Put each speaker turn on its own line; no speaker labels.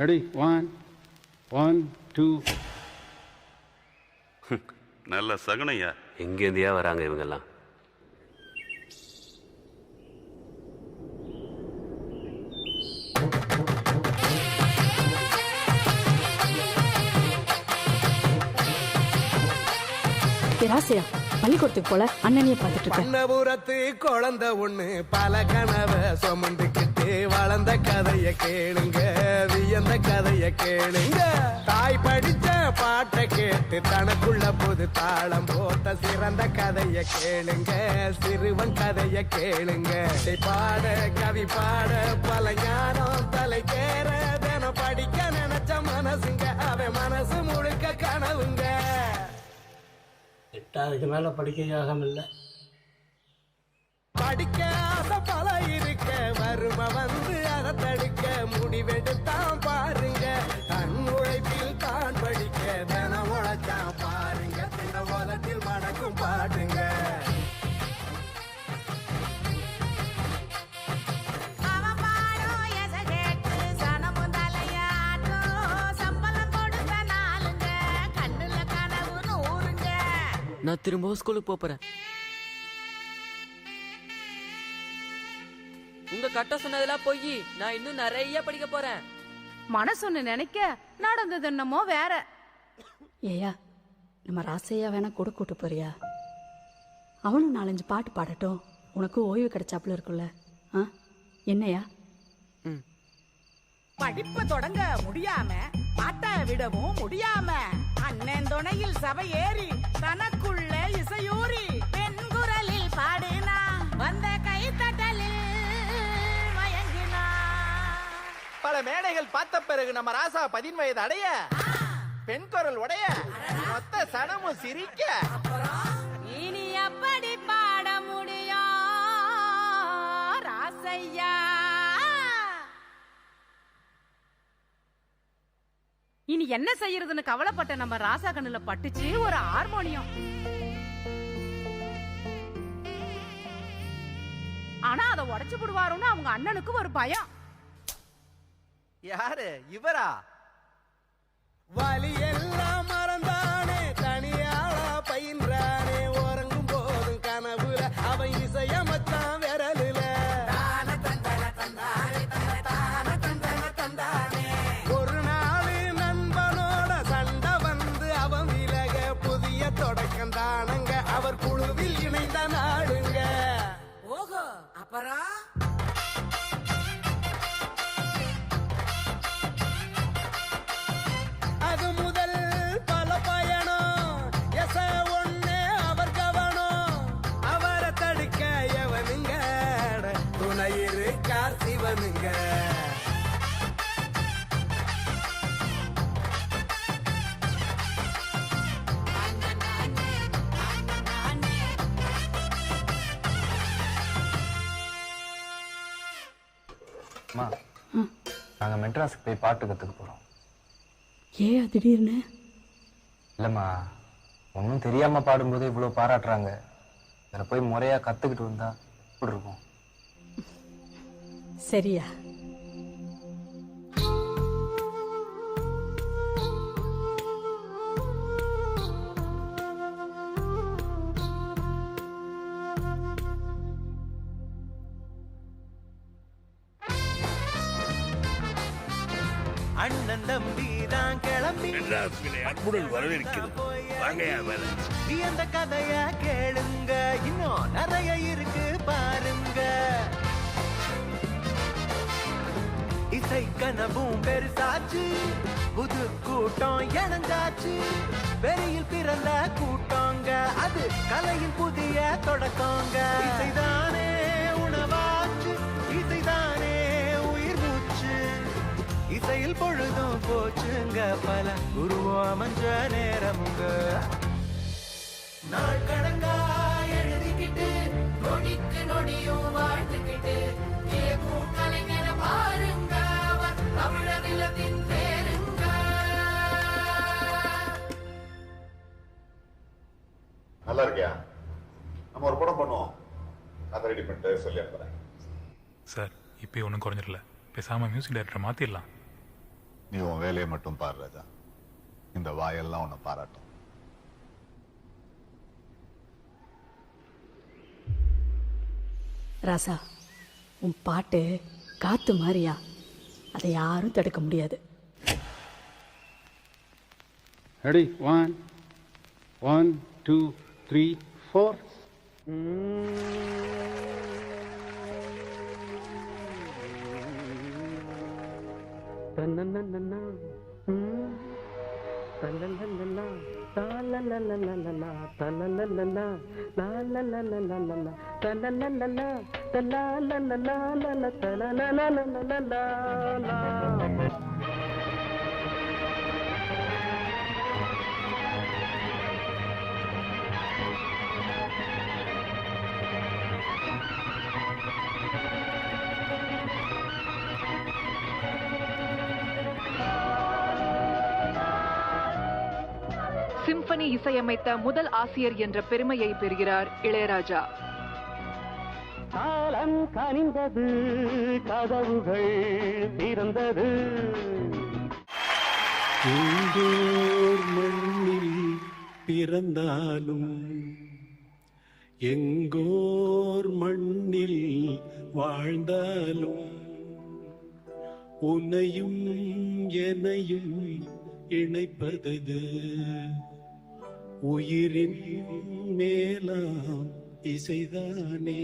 Ready one one two
நல்ல சகுனையா.
எங்கேருந்தியா வராங்க இவங்கெல்லாம்?
ராசியா பள்ளிக்கூடத்துக்கு போல அண்ணனையே பார்த்துட்டு இருக்கேன்.
பண்ணபுரத்து குழந்தை ஒண்ணு பல கனவை சுமந்துக்கிட்டு வளர்ந்த கதைய கேளுங்க வியந்த கதைய கேளுங்க. தாய் படிச்ச பாட்டை கேட்டு தனக்குள்ள புது தாளம் போட்ட சிறந்த கதைய கேளுங்க சிறுவன் கதைய கேளுங்க. பாட கவி பாட பல ஞானம் தலைக்கேற தினம் படிக்க நினைச்ச மனசுங்க அவன் மனசு முழுக்க கனவுங்க.
எட்டாவதுக்கு மேலே படிக்க யோகம் இல்லை.
நான் திரும்பவும் ஸ்கூலுக்கு போறேன். உங்க கட்ட சொன்னதெல்லாம் போய் நான் இன்னும் நிறைய படிக்க போறேன்.
மனசொன்னு நினைக்க நடந்தது என்னமோ வேற.
ஏயா நம்ம ராசையா வேணா கூட கூட்டு போறியா? அவனும் நாலஞ்சு பாட்டு பாடட்டும். உனக்கு ஓய்வு கிடைச்சாப்புல இருக்குல்ல. ஆ? என்னையா
படிப்பு தொடங்க முடியாம பாட்ட விடவும் முடியாம அண்ணன் துணையில் சபை ஏறி தனக்குள்ள இசையூறி
பெண் குரலில் பாடினா வந்த கைத்தட்டலில் மயங்கினா.
பல மேடைகள் பார்த்த பிறகு நம்ம ராசா பதின் வயது அடைய பெண் குரல் உடைய மொத்த சனமும் சிரிக்க.
இனி
என்ன செய்யறதுன்னு கவலைப்பட்ட நம்ம ராசா கண்ணுல பட்டுச்சு ஒரு ஹார்மோனியம். ஆனா அதை உடைச்சு விடுவாருன்னு அவங்க அண்ணனுக்கு ஒரு பயம்.
யாரு? இவரா? வலியல்
அப்பரா அப்புறம்
அது முதல் பல பயணம். எச ஒண்ணே அவர் கவனம். அவரை தடுக்க எவனுங்க? துணை இருக்கார் சிவனுங்க.
அம்மா நாங்கள் மெட்ராஸுக்கு போய் பாட்டு கற்றுக்க போகிறோம்
ஏயா திடீர்னு?
இல்லைம்மா ஒன்றும் தெரியாமல் பாடும்போது இவ்வளோ பாராட்டுறாங்க. இதில் போய் முறையாக கற்றுக்கிட்டு வந்தா எப்படி இருக்கும்?
சரியா.
அண்ணன் தம்பி தான் கிளம்பி.
அன்புடன் வரவேற்கிறது வாங்கயா வேலை
அந்த கதைய கேளுங்க. இன்னும் நிறைய இருக்கு பாருங்க. இசை கனவும் பெருசாச்சு. புது கூட்டம் இணைஞ்சாச்சு. வெளியில் பிறந்த கூட்டங்க. அது கலையின் புதிய தொடக்கங்க. இசைதானே. இசையில் பொழுதும் போச்சுங்க பல. குருவோ அமைஞ்ச நேரமுங்க. நாள் கடங்கா எழுதிக்கிட்டு நொடிக்கு நொடியும் வாழ்ந்துக்கிட்டு கலைஞர பாருங்க பேருங்க.
நல்லா இருக்கியா? நம்ம ஒரு படம் பண்ணுவோம். அதை ரெடி பண்ணிட்டு சொல்லி அனுப்புறேன்.
சார் இப்போ ஒன்றும் குறைஞ்சிடல. பேசாமல் மியூசிக் டைரக்டரை மாற்றிடலாம்
நீ உன் வேலையை மட்டும் பாரு ராஜா. இந்த வாயெல்லாம் உன்னை பாராட்டும்.
ராசா உன் பாட்டு காத்து மாதிரியா அதை யாரும் தடுக்க முடியாது.
Ready one one two three four തല്ലല്ലല്ല.
Symphony இசையமைத்த முதல் ஆசிரியர் என்ற பெருமையை பெறுகிறார் இளையராஜா.
காலம் கனிந்தது கதவுகள் திறந்தது.
எங்கோர் மண்ணில் பிறந்தாலும் எங்கோர் மண்ணில் வாழ்ந்தாலும் உன்னையும் என்னையும் இணைப்பதது. உயிரின் மேலாம் இசைதானே.